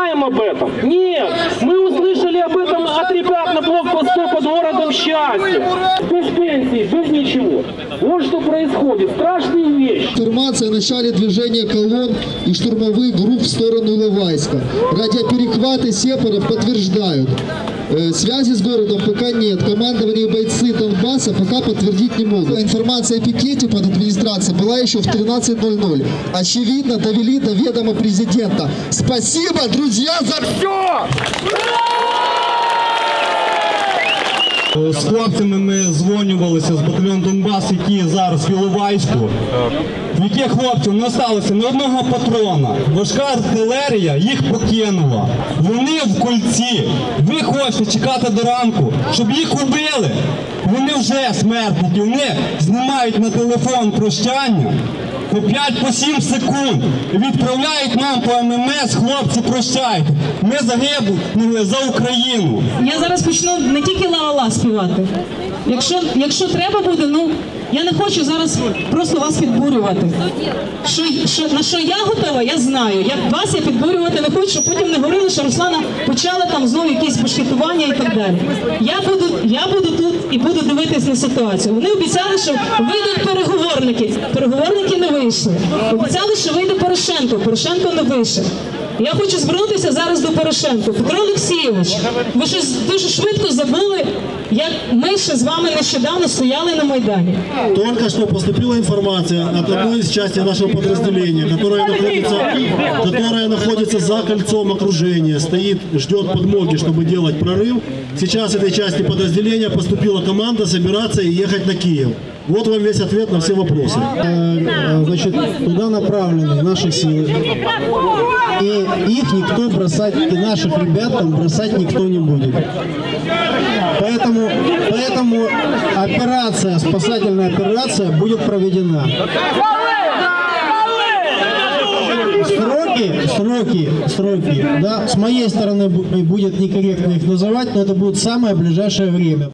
знаем об этом? Нет. Мы услышали об этом Счастья. Без пенсии, без ничего. Вот что происходит. Страшные вещи. Информация о начале движения колонн и штурмовых групп в сторону Иловайска. Радиоперехваты сепаров подтверждают. Э, Связи с городом пока нет. Командование бойцы Донбасса пока подтвердить не могут. Информация о пикете под администрацией была еще в 13.00. Очевидно, довели до ведома президента. Спасибо, друзья, за все! З хлопцями ми дзвонювалися з батальйону Донбас, які зараз в Іловайську. В яких не сталося ні одного патрона. Важка артилерія їх покинула. Вони в кольці. Ви хочете чекати до ранку, щоб їх убили. Вони вже смертники. Вони знімають на телефон прощання по 5-7 секунд і відправляють нам по ММС, хлопці, прощайте. Ми загинули за Україну. Я зараз почну не тільки ла-ла-ла співати. Якщо, якщо треба буде, ну я не хочу зараз просто вас підбурювати. Що, що, на що я готова, я знаю. Я вас я підбурювати не хочу, щоб потім не говорили, що Руслана почала там знову якісь башкетування і так далі. Я буду, я буду тут і буду дивитись на ситуацію. Вони обіцяли, що вийдуть переговорники. Переговорники не вийшли. Обіцяли, що вийде Порошенко. Порошенко не вийшов. Я хочу звернутися зараз до Порошенка. Петро Олексійович, ви щось дуже швидко забули, як ми ще з вами нещодавно стояли на Майдані. Только что поступила информация от одной из частей нашего подразделения, которая находится, которая находится за кольцом окружения, стоит, ждет подмоги, чтобы делать прорыв. Сейчас этой части подразделения поступила команда собираться и ехать на Киев. Вот вам весь ответ на все вопросы. Э, значит, туда направлены наши силы. И их никто бросать, и наших ребят там бросать никто не будет. Поэтому, поэтому операция, спасательная операция будет проведена. Сроки, сроки, сроки, да, с моей стороны бу- будет некорректно их называть, но это будет самое ближайшее время.